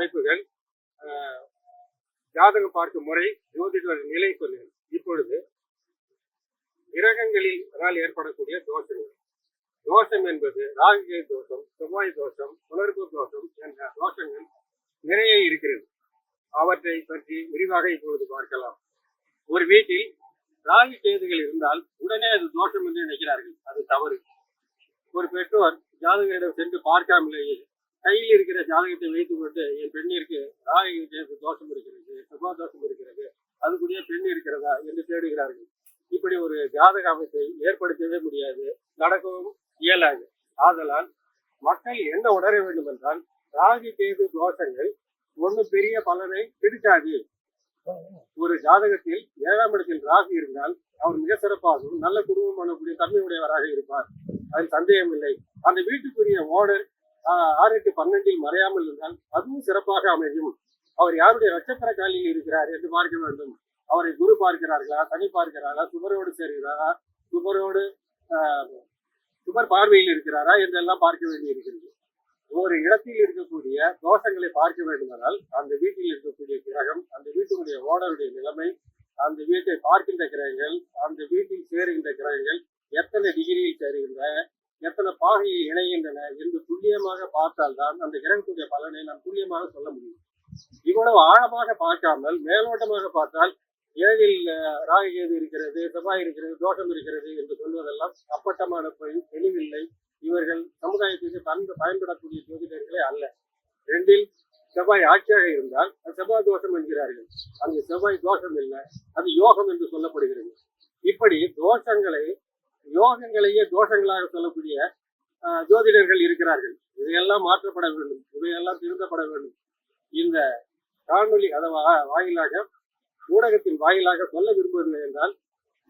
அமைப்புகள் ஆஹ், ஜாதகம் பார்க்கும் முறை ஜோதிடர் நிலை சொல்லுங்கள். இப்பொழுது கிரகங்களில் ஏற்படக்கூடிய தோஷங்கள். தோஷம் என்பது ராகுகை தோஷம் செவ்வாய் தோஷம் உணர்வு தோஷம் என்ற தோஷங்கள் நிறைய இருக்கிறது. அவற்றை பற்றி விரிவாக இப்பொழுது பார்க்கலாம். ஒரு வீட்டில் ராகு கேதுகள் இருந்தால் உடனே அது தோஷம் என்று நினைக்கிறார்கள். அது தவறு. ஒரு பெற்றோர் ஜாதகரிடம் சென்று பார்க்காமலேயே கையில் இருக்கிற ஜாதகத்தை வைத்துக் கொண்டு என் பெண்ணிற்கு ராகு தோஷம் இருக்கிறது செவ்வாய் தோஷம் இருக்கிறது அதுக்குரிய பெண் இருக்கிறதா என்று தேடுகிறார்கள். இப்படி ஒரு ஜாதக அமைப்பை ஏற்படுத்தவே முடியாது நடக்கவும் இயலாது. ஆதலால் மக்கள் என்ன உணர வேண்டும் என்றால் ராகு கேது தோஷங்கள் ஒண்ணு பெரிய பலனை பிடிக்காது. ஒரு ஜாதகத்தில் ஏழாம் இடத்தில் ராகு இருந்தால் அவர் மிக சிறப்பாகவும் நல்ல குடும்பம் பண்ணக்கூடிய தன்மையுடையவராக இருப்பார். அதில் சந்தேகம் இல்லை அந்த வீட்டுக்குரிய ஓனர் ஆறு எட்டு பன்னெண்டில் மறையாமல் இருந்தால் அதுவும் சிறப்பாக அமையும். அவர் யாருடைய நட்சத்திர காலில் இருக்கிறார் என்று பார்க்க வேண்டும். அவரை குரு பார்க்கிறார்களா சனி பார்க்கிறாரா சுபரோடு சேர்கிறாரா சுபரோடு ஆஹ், சுபர் பார்வையில் இருக்கிறாரா என்றெல்லாம் பார்க்க வேண்டியிருக்கிறது. ஒரு இடத்தில் இருக்கக்கூடிய தோஷங்களை பார்க்க வேண்டுமானால் அந்த வீட்டில் இருக்கக்கூடிய கிரகம் அந்த வீட்டினுடைய ஓடருடைய நிலைமை அந்த வீட்டை பார்க்கின்ற கிரகங்கள் அந்த வீட்டில் சேருகின்ற கிரகங்கள் எத்தனை டிகிரியில் சேருகின்றன எத்தனை இணைகின்றன என்று துல்லியமாக பார்த்தால்தான் அந்த கிரகத்துடைய பலனை நாம் துல்லியமாக சொல்ல முடியும். இவ்வளவு ஆழமாக பார்க்காமல் மேலோட்டமாக பார்த்தால் ஏழில் ராககேது இருக்கிறது செவ்வாய் இருக்கிறது தோஷம் இருக்கிறது என்று சொல்வதெல்லாம் அப்பட்டமான பொய் தெளிவில்லை. இவர்கள் சமுதாயத்திற்கு தந்து பயன்படக்கூடிய ஜோதிடர்களே அல்ல. ரெண்டில் செவ்வாய் ஆட்சியாக இருந்தால் அது செவ்வாய் தோஷம் என்கிறார்கள். அங்கு செவ்வாய் தோஷம் இல்லை அது யோகம் என்று சொல்லப்படுகிறது. இப்படி தோஷங்களை யோகங்களையே தோஷங்களாக சொல்லக்கூடிய ஜோதிடர்கள் இருக்கிறார்கள். இதையெல்லாம் மாற்றப்பட வேண்டும். இவையெல்லாம் திருத்தப்பட வேண்டும். இந்த காணொலி அதாவது வாயிலாக ஊடகத்தின் வாயிலாக சொல்ல விரும்புவது என்றால்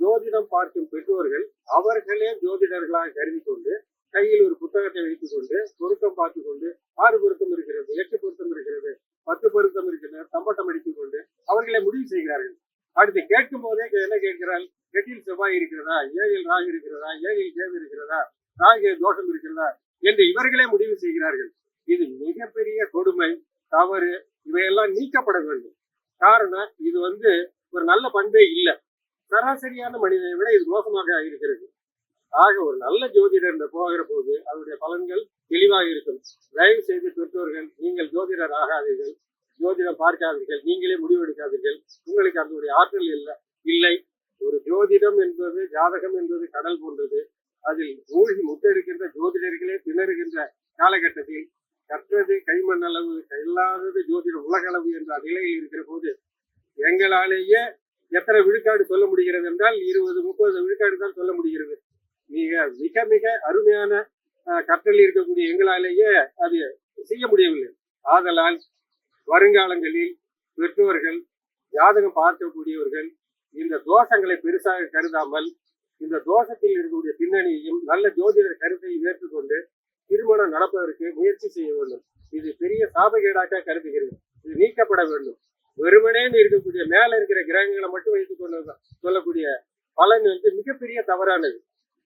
ஜோதிடம் பார்க்கும் பெற்றோர்கள் அவர்களே ஜோதிடர்களாக கருதி கொண்டு கையில் ஒரு புத்தகத்தை வைத்துக் கொண்டு பொருத்தம் பார்த்து கொண்டு ஆறு பொருத்தம் இருக்கிறது எட்டு பொருத்தம் இருக்கிறது பத்து பொருத்தம் இருக்கிறது தம்பட்டம் அடித்துக் கொண்டு அவர்களே முடிவு செய்கிறார்கள். அடுத்து கேட்கும் போதே என்ன கேட்கிறாள்? எட்டில் செவ்வாய் இருக்கிறதா? ஏழில் ராகு இருக்கிறதா? ஏழில் கேது இருக்கிறதா? ராகு தோஷம் இருக்கிறதா என்று இவர்களே முடிவு செய்கிறார்கள். இது மிகப்பெரிய கொடுமை தவறு இவையெல்லாம் நீக்கப்பட வேண்டும். காரணம் இது வந்து ஒரு நல்ல பண்பே இல்லை. சராசரியான மனிதனை விட இது மோசமாக இருக்கிறது. ஆக ஒரு நல்ல ஜோதிடர் போகிற போது அதனுடைய பலன்கள் தெளிவாக இருக்கும். தயவு செய்து பெற்றோர்கள் நீங்கள் ஜோதிடர் ஆகாதீர்கள். ஜோதிடம் பார்க்காதீர்கள். நீங்களே முடிவெடுக்காதீர்கள் உங்களுக்கு அதனுடைய ஆற்றல் இல்லை. இல்லை. ஒரு ஜோதிடம் என்பது ஜாதகம் என்பது கடல் போன்றது. அதில் மூழ்கி முத்தெடுக்கின்ற ஜோதிடர்களே திணறுகின்ற காலகட்டத்தில் கற்றது கைமண் அளவு இல்லாதது ஜோதிடம் உலகளவு என்ற நிலையில் இருக்கிற போது எங்களாலேயே எத்தனை விழுக்காடு சொல்ல முடிகிறது என்றால் இருபது முப்பது விழுக்காடு தான் சொல்ல முடிகிறது. மிக மிக மிக அருமையான கற்றல் இருக்கக்கூடிய எங்களாலேயே அது செய்ய முடியவில்லை. ஆதலால் வருங்காலங்களில் பெற்றோர்கள் ஜாதகம் பார்க்கக்கூடியவர்கள் இந்த தோஷங்களை பெருசாக கருதாமல் இந்த தோஷத்தில் இருக்கக்கூடிய பின்னணியையும் நல்ல ஜோதிடர் கருத்தையும் ஏற்றுக்கொண்டு திருமணம் நடப்பதற்கு முயற்சி செய்ய வேண்டும். இது பெரிய சாபகேடாக கருதுகிறது. இது நீக்கப்பட வேண்டும். வெறுமனேன்னு இருக்கக்கூடிய மேல இருக்கிற கிரகங்களை மட்டும் வைத்துக் கொண்டு சொல்லக்கூடிய பலன் வந்து மிகப்பெரிய தவறானது.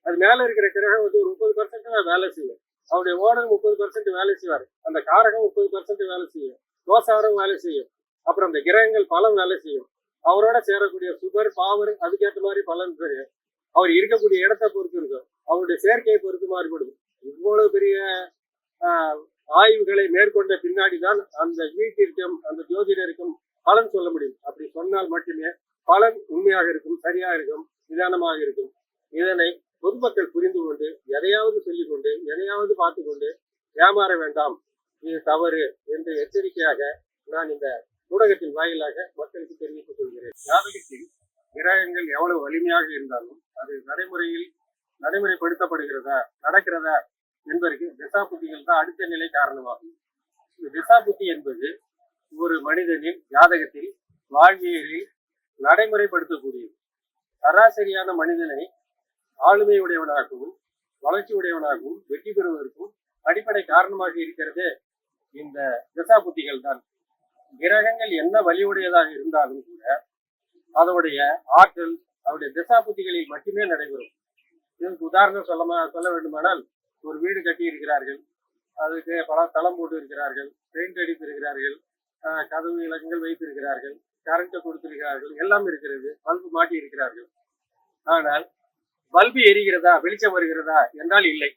அது மேல இருக்கிற கிரகம் வந்து ஒரு முப்பது பர்சன்ட் தான் வேலை செய்யும். அவருடைய ஓனர் முப்பது பர்சன்ட் வேலை செய்வார். அந்த காரகம் முப்பது பர்சன்ட் வேலை செய்யும். தோசாரம் வேலை செய்யும். அப்புறம் அந்த கிரகங்கள் பலம் வேலை செய்யும். அவரோட சேரக்கூடிய சுகர் பாவர் அதுக்கேற்ற மாதிரி பலன் தெரியும் அவர் இருக்கக்கூடிய இடத்தை பொறுத்து இருக்கும். அவருடைய சேர்க்கையை பொறுத்து மாறுபடும் இவ்வளவு பெரிய ஆய்வுகளை மேற்கொண்ட பின்னாடி தான் அந்த வீட்டிற்கும் அந்த ஜோதிடருக்கும் பலன் சொல்ல முடியும். அப்படி சொன்னால் மட்டுமே பலன் உண்மையாக இருக்கும் சரியாக இருக்கும் நிதானமாக இருக்கும். இதனை பொதுமக்கள் புரிந்து கொண்டு எதையாவது சொல்லிக் கொண்டு எதையாவது பார்த்து கொண்டு ஏமாற வேண்டாம். இது தவறு என்று எச்சரிக்கையாக நான் இந்த ஊடகத்தின் வாயிலாக மக்களுக்கு தெரிவித்துக் கொள்கிறேன். ஜாதகத்தில் கிரகங்கள் எவ்வளவு வலிமையாக இருந்தாலும் அது நடைமுறையில் நடைமுறைப்படுத்தப்படுகிறதா நடக்கிறதா என்பதற்கு திசா புத்திகள் தான் அடுத்த நிலை காரணமாகும். இந்த திசாபுத்தி என்பது ஒரு மனிதனின் ஜாதகத்தில் வாழ்வியலில் நடைமுறைப்படுத்தக்கூடியது. சராசரியான மனிதனை ஆளுமை உடையவனாகவும் வளர்ச்சி உடையவனாகவும் வெற்றி பெறுவதற்கும் அடிப்படை காரணமாக இருக்கிறது இந்த திசாபுத்திகள் தான். கிரகங்கள் என்ன வலியுடையதாக இருந்தாலும் கூட அதனுடைய ஆற்றல் அவருடைய திசாபுத்திகளில் மட்டுமே நடைபெறும். இதற்கு உதாரணம் சொல்ல சொல்ல வேண்டுமானால் ஒரு வீடு கட்டி இருக்கிறார்கள் அதுக்கு பல தளம் போட்டு இருக்கிறார்கள் பெயிண்ட் அடித்து இருக்கிறார்கள் கதவு இலக்கங்கள் வைத்திருக்கிறார்கள். கரண்ட்டை கொடுத்திருக்கிறார்கள். எல்லாம் இருக்கிறது. பல்பு மாட்டி இருக்கிறார்கள் ஆனால் பல்பு எரிகிறதா வெளிச்சம் வருகிறதா என்றால் இல்லை.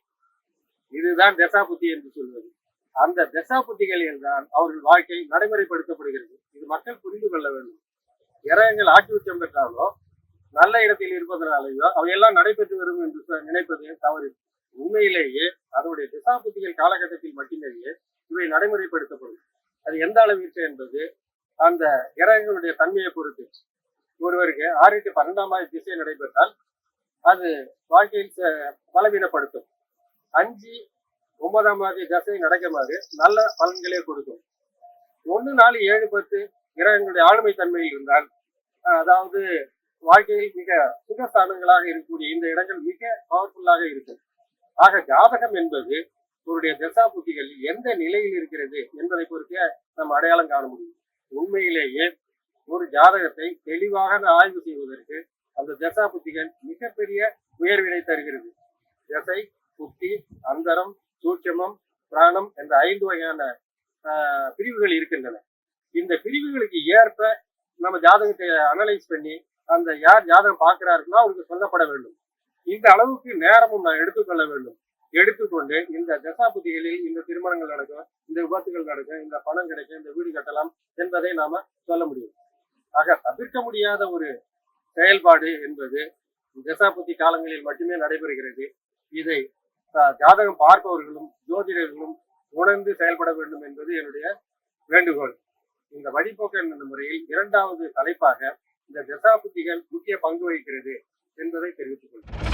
இதுதான் தசாபுத்தி என்று சொல்வது. அந்த தசாபுத்திகளில் தான் அவர்கள் வாழ்க்கை நடைமுறைப்படுத்தப்படுகிறது. இது மக்கள் புரிந்து கொள்ள வேண்டும். கிரகங்கள் ஆட்சி உச்சம் பெற்றாலோ நல்ல இடத்தில் இருப்பதனாலேயோ அவையெல்லாம் நடைபெற்று வரும் என்று சொ- நினைப்பது தவறு. உண்மையிலேயே அதனுடைய திசாபுத்திகள் காலகட்டத்தில் மட்டுமேயே இவை நடைமுறைப்படுத்தப்படும். அது எந்த அளவிற்கு என்பது அந்த கிரகங்களுடைய தன்மையை பொறுத்து. ஒருவருக்கு ஆறு டு பன்னெண்டாம் திசை நடைபெற்றால் அது வாழ்க்கையில் ச- பலவீனப்படுத்தும். அஞ்சு ஒன்பதாம் ஆண்டு திசை நடக்குமாறு நல்ல பலன்களே கொடுக்கும். ஒன்று நாலு ஏழு பத்து கிரகங்களுடைய ஆளுமை தன்மையில் இருந்தால் அதாவது வாழ்க்கையில் மிக சுகஸ்தானங்களாக இருக்கக்கூடிய இந்த இடங்கள் மிக பவர்ஃபுல்லாக இருக்கும் ஆக ஜாதகம் என்பது அவருடைய தசா புத்திகள் எந்த நிலையில் இருக்கிறது என்பதை பொறுத்தே நம்ம அடையாளம் காண முடியும். உண்மையிலேயே ஒரு ஜாதகத்தை தெளிவாக ஆய்வு செய்வதற்கு அந்த தசா புத்திகள் மிகப்பெரிய உயர்வினை தருகிறது. தசை புத்தி அந்தரம் சூட்சமம் பிராணம் என்ற ஐந்து வகையான பிரிவுகள் இருக்கின்றன. இந்த பிரிவுகளுக்கு ஏற்ப நம்ம ஜாதகத்தை அனலைஸ் பண்ணி அந்த யார் ஜாதகம் பார்க்கிறார்களோ அவருக்கு சொல்லப்பட வேண்டும். இந்த அளவுக்கு நேரமும் நான் எடுத்துக்கொள்ள வேண்டும். எடுத்துக்கொண்டு இந்த தசாபுதிகளில் இந்த திருமணங்கள் நடக்கும் இந்த விபத்துகள் நடக்கும் இந்த பணம் கிடைக்கும் இந்த வீடு கட்டலாம் என்பதை நாம சொல்ல முடியும். ஆக தவிர்க்க முடியாத ஒரு செயல்பாடு என்பது தசாபுத்தி காலங்களில் மட்டுமே நடைபெறுகிறது. இதை ஜாதகம் பார்ப்பவர்களும் ஜோதிடர்களும் உணர்ந்து செயல்பட வேண்டும் என்பது என்னுடைய வேண்டுகோள். இந்த வழிபோக்கு என்ற முறையில் இரண்டாவது தலைப்பாக இந்த தசா தசாபுத்திகள் முக்கிய பங்கு வகிக்கிறது என்பதை தெரிவித்துக் கொள்கிறேன்.